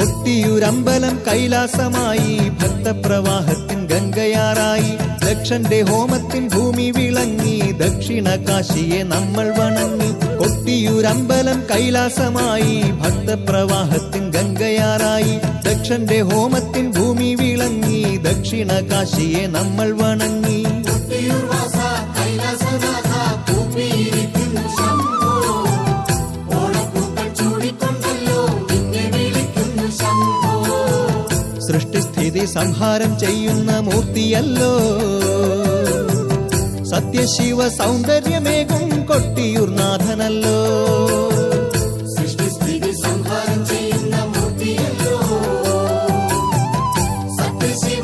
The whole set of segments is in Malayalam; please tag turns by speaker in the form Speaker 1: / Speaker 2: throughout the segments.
Speaker 1: കൊട്ടിയൂരമ്പലം കൈലാസമായി ഭക്തപ്രവാഹത്തിൻ ഗംഗയാറായി ദക്ഷന്റെ ഹോമത്തിൻ ഭൂമി വിളങ്ങി ദക്ഷിണ കാശിയെ നമ്മൾ വണങ്ങി. കൊട്ടിയൂരമ്പലം കൈലാസമായി ഭക്തപ്രവാഹത്തിൻ ഗംഗയാറായി ദക്ഷന്റെ ഹോമത്തിൻ ഭൂമി വിളങ്ങി ദക്ഷിണ കാശിയെ നമ്മൾ വണങ്ങി.
Speaker 2: കൈലാസനാഥ
Speaker 1: സൃഷ്ടിസ്ഥിതി സംഹാരം ചെയ്യുന്ന മൂർത്തിയല്ലോ സത്യശിവ സൗന്ദര്യമേകും കൊട്ടിയൂർനാഥനല്ലോ
Speaker 2: സൃഷ്ടിസ്ഥിതി സംഹാരം ചെയ്യുന്ന മൂർത്തിയല്ലോ സത്യശിവ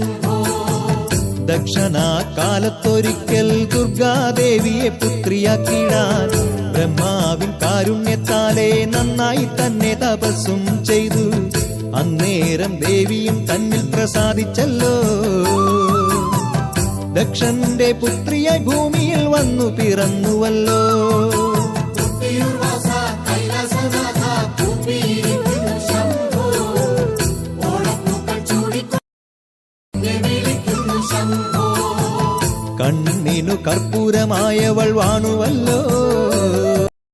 Speaker 2: വിളിക്കുന്നു ശംഭോ
Speaker 1: ദക്ഷണ കാലത്തൊരിക്കൽ ദുർഗാദേവിയെ പുത്രിയാക്കിടാൻ ബ്രഹ്മാവിൻ കാരുണ്യത്താലെ നന്നായി തന്നെ തപസ്സും ചെയ്തു. അന്നേരം ദേവിയും തന്നിൽ പ്രസാദിച്ചല്ലോ. ദക്ഷന്റെ പുത്രിയെ ഭൂമിയിൽ വന്നു പിറന്നുവല്ലോ. கண்ணினு கற்பூரமாயவள் வானுவல்லோ